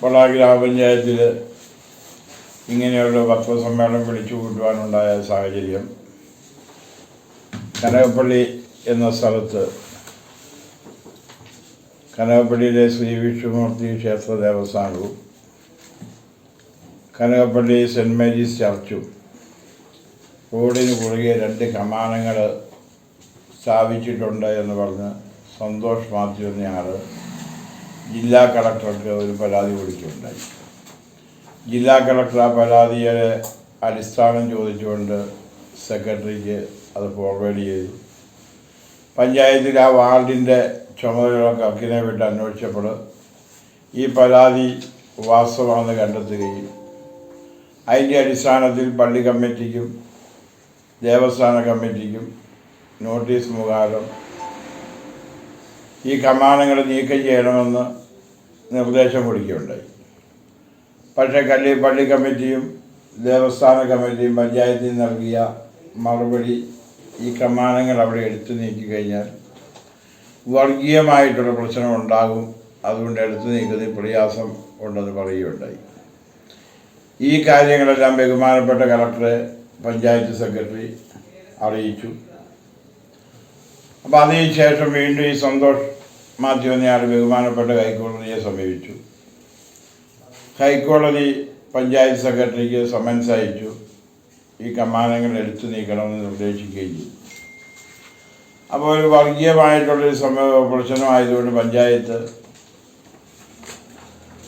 പൊള ഗ്രാമപഞ്ചായത്തിൽ ഇങ്ങനെയുള്ള പത്രസമ്മേളനം വിളിച്ചു കൂട്ടുവാനുണ്ടായ സാഹചര്യം. കനകപ്പള്ളി എന്ന സ്ഥലത്ത് കനകപ്പള്ളിയിലെ ശ്രീ വിഷ്ണുമൂർത്തി ക്ഷേത്ര ദേവസ്ഥാനവും കനകപ്പള്ളി സെന്റ് മേരീസ് ചർച്ചും റോഡിന് കുറുകെ രണ്ട് കമാനങ്ങൾ സ്ഥാപിച്ചിട്ടുണ്ട് എന്ന് പറഞ്ഞ് സന്തോഷ് മാത്യു ജില്ലാ കളക്ടർക്ക് ഒരു പരാതി കൊടുക്കുകയുണ്ടായി. ജില്ലാ കളക്ടർ ആ പരാതിയുടെ അടിസ്ഥാനം ചോദിച്ചുകൊണ്ട് സെക്രട്ടറിക്ക് അത് ഫോർവേഡ് ചെയ്തു. പഞ്ചായത്തിൽ ആ വാർഡിന്റെ ചുമതലയുള്ള കക്കിനെ വിട്ട് അന്വേഷിച്ചപ്പോൾ ഈ പരാതി വാസ്തവമാണെന്ന് കണ്ടെത്തുകയും അതിന്റെ അടിസ്ഥാനത്തിൽ പള്ളി കമ്മിറ്റിക്കും ദേവസ്ഥാന കമ്മിറ്റിക്കും നോട്ടീസ് മുഖാന്തരം ഈ കമാനങ്ങൾ നീക്കം ചെയ്യണമെന്ന് നിർദ്ദേശം കൊടുക്കുകയുണ്ടായി. പക്ഷേ കല്ലി പള്ളി കമ്മിറ്റിയും ദേവസ്ഥാന കമ്മിറ്റിയും പഞ്ചായത്തിൽ നൽകിയ മറുപടി ഈ കമാനങ്ങൾ അവിടെ എടുത്തു നീക്കി കഴിഞ്ഞാൽ വർഗീയമായിട്ടുള്ള പ്രശ്നം ഉണ്ടാകും അതുകൊണ്ട് എടുത്തു നീക്കുന്നതിൽ പ്രയാസം ഉണ്ടെന്ന് പറയുകയുണ്ടായി. ഈ കാര്യങ്ങളെല്ലാം ബഹുമാനപ്പെട്ട കളക്ടറെ പഞ്ചായത്ത് സെക്രട്ടറി അറിയിച്ചു. അപ്പോൾ അതിന് ശേഷം വീണ്ടും ഈ സന്തോഷ് മാത്യു എന്നയാൾ ബഹുമാനപ്പെട്ട ഹൈക്കോടതിയെ സമീപിച്ചു. ഹൈക്കോടതി പഞ്ചായത്ത് സെക്രട്ടറിക്ക് സമൻസ് അയച്ചു. ഈ കമാനങ്ങൾ എടുത്തു നീക്കണമെന്ന് നിർദ്ദേശിക്കുകയും ചെയ്തു. അപ്പോൾ ഒരു വർഗീയമായിട്ടുള്ളൊരു സമ പ്രശ്നമായതുകൊണ്ട് പഞ്ചായത്ത്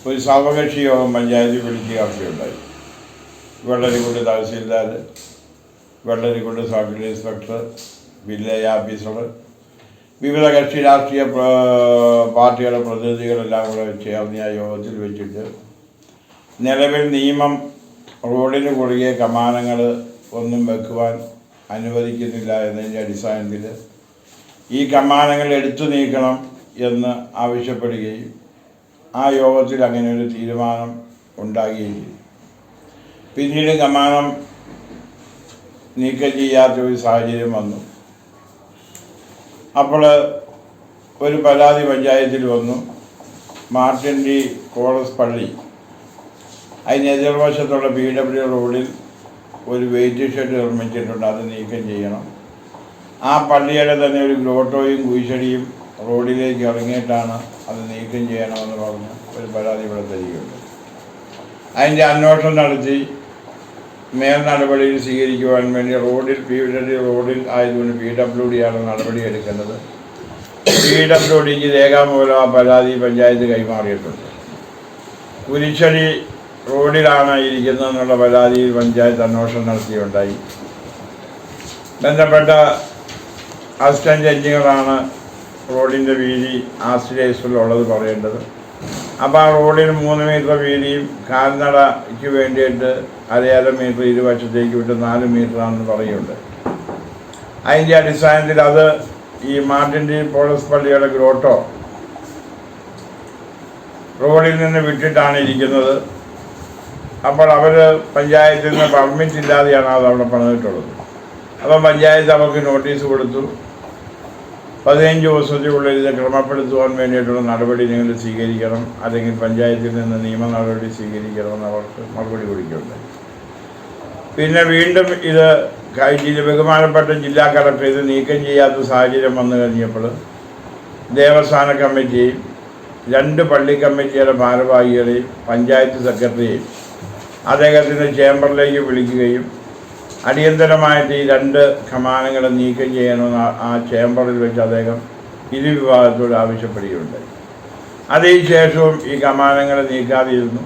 ഒരു സർവകക്ഷി യോഗം പഞ്ചായത്തിൽ വിളിക്കുകയുണ്ടായി. Vellarikkundu tahsildar Vellarikkundu circle inspector village officer വിവിധ കക്ഷി രാഷ്ട്രീയ പാർട്ടികളുടെ പ്രതിനിധികളെല്ലാം കൂടെ ചേർന്ന് യോഗത്തിൽ വെച്ചിട്ട് നിലവിൽ നിയമം റോഡിന് കുറുകെ കമാനങ്ങൾ ഒന്നും വെക്കുവാൻ അനുവദിക്കുന്നില്ല എന്നതിന്റെ അടിസ്ഥാനത്തിൽ ഈ കമാനങ്ങൾ എടുത്തു നീക്കണം എന്ന് ആവശ്യപ്പെടുകയും ആ യോഗത്തിൽ അങ്ങനെ ഒരു തീരുമാനം ഉണ്ടാകുകയും ചെയ്തു. പിന്നീട് കമാനം നീക്കം ചെയ്യാത്ത ഒരു സാഹചര്യം വന്നു. അപ്പോൾ ഒരു പരാതി പഞ്ചായത്തിൽ വന്നു. മാർട്ടിൻ ഡി കോളസ് പള്ളി. അതിന് എതിർവശത്തുള്ള പി ഡബ്ല്യു റോഡിൽ ഒരു വെയിറ്റ് ഷെഡ് നിർമ്മിച്ചിട്ടുണ്ട്. അത് നീക്കം ചെയ്യണം. ആ പള്ളിയുടെ തന്നെ ഒരു ഗ്രോട്ടോയും കുഴിച്ചെടിയും റോഡിലേക്ക് ഇറങ്ങിയിട്ടാണ് അത് നീക്കം ചെയ്യണമെന്ന് പറഞ്ഞ് ഒരു പരാതി ഇവിടെ തരികയുണ്ട്. അതിന്റെ അന്വേഷണം നടത്തി മേൽ നടപടിയിൽ സ്വീകരിക്കുവാൻ വേണ്ടി റോഡിൽ പി ഡബ്ല്യു റോഡിൽ ആയതുകൊണ്ട് പി ഡബ്ല്യു ഡിയാണ് നടപടി എടുക്കുന്നത്. പി ഡബ്ല്യു ഡിക്ക് രേഖാമൂലം ആ പരാതി പഞ്ചായത്ത് കൈമാറിയിട്ടുണ്ട്. കുരിശടി റോഡിലാണ് ഇരിക്കുന്നതെന്നുള്ള പരാതിയിൽ പഞ്ചായത്ത് അന്വേഷണം നടത്തിയുണ്ടായി. ബന്ധപ്പെട്ട അസിസ്റ്റന്റ് എഞ്ചിനീയറാണ് റോഡിന്റെ വീതി ആശ്രയിച്ചുള്ളത് പറയേണ്ടത്. അപ്പോൾ ആ റോഡിന് മൂന്ന് മീറ്റർ വീതിയും കാൽനടയ്ക്ക് വേണ്ടിയിട്ട് അരയര മീറ്റർ ഇരുവശത്തേക്ക് വിട്ട് നാല് മീറ്ററാണെന്ന് പറയുന്നുണ്ട്. അതിന്റെ അടിസ്ഥാനത്തിൽ അത് ഈ മാർട്ടിൻ ഡി പോളസ് പള്ളിയുടെ ഗ്രോട്ടോ റോഡിൽ നിന്ന് വിട്ടിട്ടാണ് ഇരിക്കുന്നത്. അപ്പോൾ അവർ പഞ്ചായത്തിൽ നിന്ന് പെർമിറ്റ് ഇല്ലാതെയാണ് അത് അവിടെ പണിതിട്ടുള്ളത് അപ്പം പഞ്ചായത്ത് അവർക്ക് നോട്ടീസ് കൊടുത്തു. പതിനഞ്ച് ദിവസത്തിനുള്ളിൽ ഇത് ക്രമപ്പെടുത്തുവാൻ വേണ്ടിയിട്ടുള്ള നടപടി നിങ്ങൾ സ്വീകരിക്കണം. അല്ലെങ്കിൽ പഞ്ചായത്തിൽ നിന്ന് നിയമ നടപടി സ്വീകരിക്കണമെന്ന് അവർക്ക് മറുപടി കൊടുക്കുന്നുണ്ട് പിന്നെ വീണ്ടും ഇത് ബഹുമാനപ്പെട്ട ജില്ലാ കളക്ടർ ഇത് നീക്കം ചെയ്യാത്ത സാഹചര്യം വന്നു കഴിഞ്ഞപ്പോൾ ദേവസ്ഥാന കമ്മിറ്റിയും രണ്ട് പള്ളി കമ്മിറ്റിയുടെ ഭാരവാഹികളെയും പഞ്ചായത്ത് സെക്രട്ടറിയെയും അദ്ദേഹത്തിന്റെ ചേംബറിലേക്ക് വിളിക്കുകയും അടിയന്തരമായിട്ട് ഈ രണ്ട് കമാനങ്ങൾ നീക്കം ചെയ്യണമെന്ന് ആ- ചേംബറിൽ വെച്ച് അദ്ദേഹം ഇരു വിഭാഗത്തോട് ആവശ്യപ്പെടുകയുണ്ടായി. അതിനുശേഷവും ഈ കമാനങ്ങൾ നീക്കാതിരുന്നു.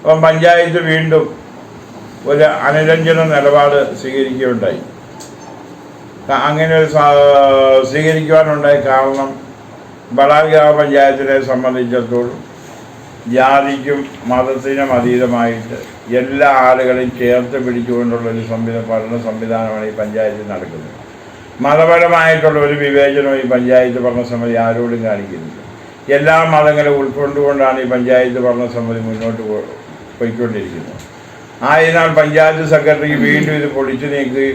അപ്പം പഞ്ചായത്ത് വീണ്ടും ഒരു അനുരഞ്ജന നിലപാട് സ്വീകരിക്കുകയുണ്ടായി. അങ്ങനെ ഒരു സ്വീകരിക്കുവാനുണ്ടായ കാരണം ബളാൽ ഗ്രാമപഞ്ചായത്തിനെ സംബന്ധിച്ചിടത്തോളം ജാതിക്കും മതത്തിനും അതീതമായിട്ട് എല്ലാ ആളുകളെയും ചേർത്ത് പിടിച്ചുകൊണ്ടുള്ള ഒരു സംവിധാന ഭരണ സംവിധാനമാണ് ഈ പഞ്ചായത്തിൽ നടക്കുന്നത്. മതപരമായിട്ടുള്ള ഒരു വിവേചനവും ഈ പഞ്ചായത്ത് ഭരണസമിതി ആരോടും കാണിക്കുന്നില്ല. എല്ലാ മതങ്ങളും ഉൾക്കൊണ്ടുകൊണ്ടാണ് ഈ പഞ്ചായത്ത് ഭരണസമിതി മുന്നോട്ട് പോയിക്കൊണ്ടിരിക്കുന്നത്. ആയതിനാൽ പഞ്ചായത്ത് സെക്രട്ടറിക്ക് വീണ്ടും ഇത് പൊളിച്ചു നീക്കി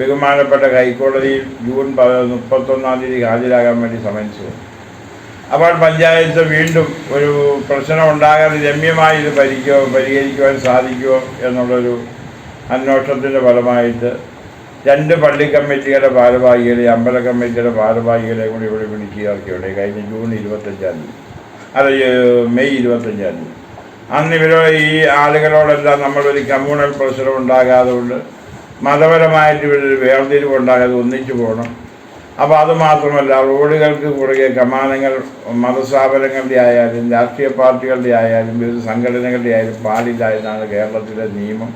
ബഹുമാനപ്പെട്ട ഹൈക്കോടതിയിൽ ജൂൺ മുപ്പത്തൊന്നാം തീയതി ഹാജരാകാൻ വേണ്ടി വന്നു അപ്പോൾ പഞ്ചായത്ത് വീണ്ടും ഒരു പ്രശ്നം ഉണ്ടാകാതെ രമ്യമായി ഇത് പരിക്കോ പരിഹരിക്കുവാൻ സാധിക്കുമോ എന്നുള്ളൊരു അന്വേഷണത്തിന്റെ ഫലമായിട്ട് രണ്ട് പള്ളി കമ്മിറ്റികളുടെ ഭാരവാഹികളെ അമ്പല കമ്മിറ്റിയുടെ ഭാരവാഹികളെ കൂടി ഇവിടെ വിളിച്ചു ചേർക്കുകയുണ്ടായി. കഴിഞ്ഞ ജൂൺ ഇരുപത്തഞ്ചാം തീയതി. അത് മെയ് ഇരുപത്തഞ്ചാം തീയതി. അന്ന് ഇവരോ ഈ ആളുകളോടെല്ലാം നമ്മളൊരു കമ്മ്യൂണൽ പ്രശ്നം ഉണ്ടാകാതെ കൊണ്ട് മതപരമായിട്ട് ഇവരൊരു വേർതിരിവ് ഉണ്ടാകാതെ ഒന്നിച്ചു പോകണം. അപ്പോൾ അത് മാത്രമല്ല റോഡുകൾക്ക് പുറകെ കമാനങ്ങൾ മതസ്ഥാപനങ്ങളുടെ ആയാലും രാഷ്ട്രീയ പാർട്ടികളുടെ ആയാലും വിവിധ സംഘടനകളുടെ ആയാലും പാടില്ല എന്നാണ് കേരളത്തിലെ നിയമം.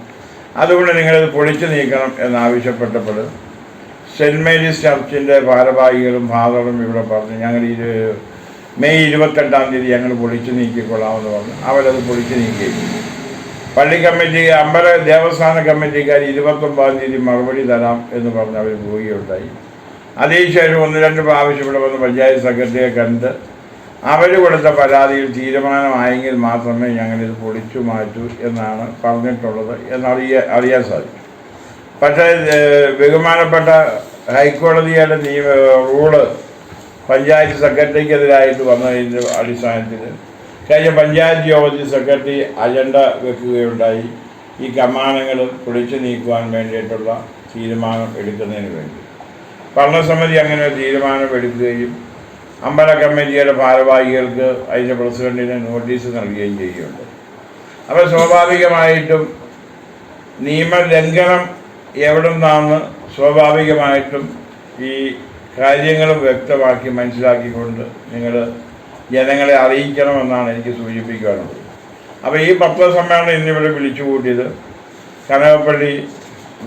അതുകൊണ്ട് നിങ്ങളിത് പൊളിച്ചു നീക്കണം എന്നാവശ്യപ്പെട്ടപ്പോൾ സെന്റ് മേരീസ് ചർച്ചിന്റെ ഭാരവാഹികളും ഫാദറും ഇവിടെ പറഞ്ഞു ഞങ്ങൾ ഇത് മെയ് ഇരുപത്തെട്ടാം തീയതി ഞങ്ങൾ പൊളിച്ചു നീക്കിക്കൊള്ളാമെന്ന് പറഞ്ഞു. അവരത് പൊളിച്ചു നീക്കി പള്ളി കമ്മിറ്റി അമ്പല ദേവസ്ഥാന കമ്മിറ്റിക്കാർ ഇരുപത്തൊമ്പതാം തീയതി മറുപടി തരാം എന്ന് പറഞ്ഞ് അവർ പോവുകയുണ്ടായി. അതേശേഷം ഒന്ന് രണ്ട് പ്രാവശ്യം ഇവിടെ വന്ന് പഞ്ചായത്ത് സെക്രട്ടറിയെ കണ്ട് അവർ കൊടുത്ത പരാതിയിൽ തീരുമാനമായെങ്കിൽ മാത്രമേ ഞങ്ങളിത് പൊളിച്ചു മാറ്റൂ എന്നാണ് പറഞ്ഞിട്ടുള്ളത് എന്നറിയ അറിയാൻ സാധിക്കും. പക്ഷേ ബഹുമാനപ്പെട്ട ഹൈക്കോടതിയുടെ നിയമ റൂൾ പഞ്ചായത്ത് സെക്രട്ടറിക്കെതിരായിട്ട് വന്നതിന്റെ അടിസ്ഥാനത്തിൽ കഴിഞ്ഞ പഞ്ചായത്ത് യോഗത്തിൽ സെക്രട്ടറി അജണ്ട വെക്കുകയുണ്ടായി. ഈ കമാനങ്ങൾ പൊളിച്ചു നീക്കുവാൻ വേണ്ടിയിട്ടുള്ള തീരുമാനം എടുക്കുന്നതിന് വേണ്ടി. ഭരണസമിതി അങ്ങനെ ഒരു തീരുമാനമെടുക്കുകയും അമ്പല കമ്മിറ്റിയുടെ ഭാരവാഹികൾക്ക് അതിന്റെ പ്രസിഡന്റിന് നോട്ടീസ് നൽകുകയും ചെയ്യുന്നുണ്ട്. അപ്പോൾ സ്വാഭാവികമായിട്ടും നിയമലംഘനം എവിടെ നിന്നാണ് സ്വാഭാവികമായിട്ടും ഈ കാര്യങ്ങൾ വ്യക്തമാക്കി മനസ്സിലാക്കിക്കൊണ്ട് നിങ്ങൾ ജനങ്ങളെ അറിയിക്കണമെന്നാണ് എനിക്ക് സൂചിപ്പിക്കാനുള്ളത്. അപ്പോൾ ഈ പത്രസമ്മേളനം ഇന്നിവിടെ വിളിച്ചു കൂട്ടിയത് കനകപ്പള്ളി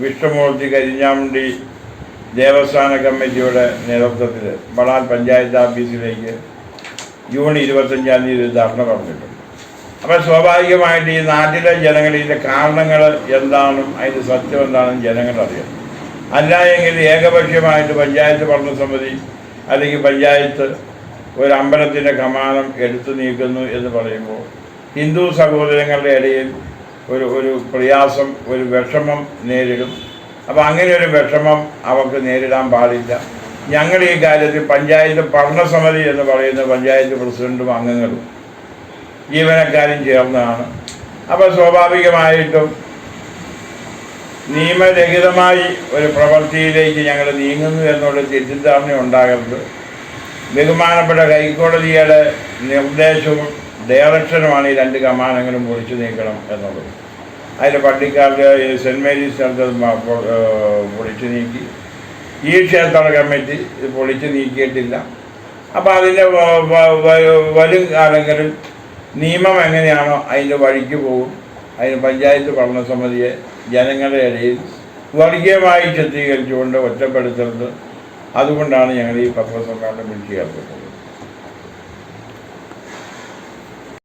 വിഷ്ണുമൂർത്തി കരിഞ്ഞാമുണ്ടി ദേവസ്ഥാന കമ്മിറ്റിയുടെ നേതൃത്വത്തിൽ ബളാൽ പഞ്ചായത്ത് ഓഫീസിലേക്ക് ജൂൺ ഇരുപത്തഞ്ചാം തീയതി ധർണ പറഞ്ഞിട്ടുണ്ട്. അപ്പം സ്വാഭാവികമായിട്ട് ഈ നാട്ടിലെ ജനങ്ങൾ ഇതിന്റെ കാരണങ്ങൾ എന്താണെന്നും അതിന്റെ സത്യം എന്താണെന്നും ജനങ്ങൾ അറിയാം അല്ല എങ്കിൽ ഏകപക്ഷീയമായിട്ട് പഞ്ചായത്ത് ഭരണസമിതി അല്ലെങ്കിൽ പഞ്ചായത്ത് ഒരു അമ്പലത്തിന്റെ കമാനം എടുത്തു നീക്കുന്നു എന്ന് പറയുമ്പോൾ ഹിന്ദു സഹോദരങ്ങളുടെ ഇടയിൽ ഒരു ഒരു പ്രയാസം ഒരു വിഷമം നേരിടും. അപ്പോൾ അങ്ങനെ ഒരു വിഷമം അവർക്ക് നേരിടാൻ പാടില്ല. ഞങ്ങൾ ഈ കാര്യത്തിൽ പഞ്ചായത്ത് ഭരണസമിതി എന്ന് പറയുന്ന പഞ്ചായത്ത് പ്രസിഡന്റും അംഗങ്ങളും ജീവനക്കാരും ചേർന്നതാണ് അപ്പോൾ സ്വാഭാവികമായിട്ടും നിയമരഹിതമായി ഒരു പ്രവൃത്തിയിലേക്ക് ഞങ്ങൾ നീങ്ങുന്നു എന്നുള്ള തെറ്റിദ്ധാരണ ഉണ്ടാകരുത്. ബഹുമാനപ്പെട്ട ഹൈക്കോടതിയുടെ നിർദ്ദേശവും ഡയറക്ഷനുമാണ് ഈ രണ്ട് കമാനങ്ങളും പൊളിച്ചു നീക്കണം എന്നുള്ളത്. അതിൽ പട്ടിക്കാർക്ക് സെന്റ് മേരീസ് ചർച്ച് പൊളിച്ചു നീക്കി. ഈ ക്ഷേത്ര കമ്മിറ്റി പൊളിച്ചു നീക്കിയിട്ടില്ല. അപ്പോൾ അതിന്റെ വരും കാലങ്ങളിൽ നിയമം എങ്ങനെയാണോ അതിന്റെ വഴിക്ക് പോകും. അതിന് പഞ്ചായത്ത് ഭരണസമിതിയെ ജനങ്ങളുടെ ഇടയിൽ വർഗീയമായി ചിത്രീകരിച്ചുകൊണ്ട് ഒറ്റപ്പെടുത്തരുത്. അതുകൊണ്ടാണ് ഞങ്ങൾ ഈ പത്രസമ്മേളനം വിളിച്ചു ചേർത്തിട്ടുള്ളത്.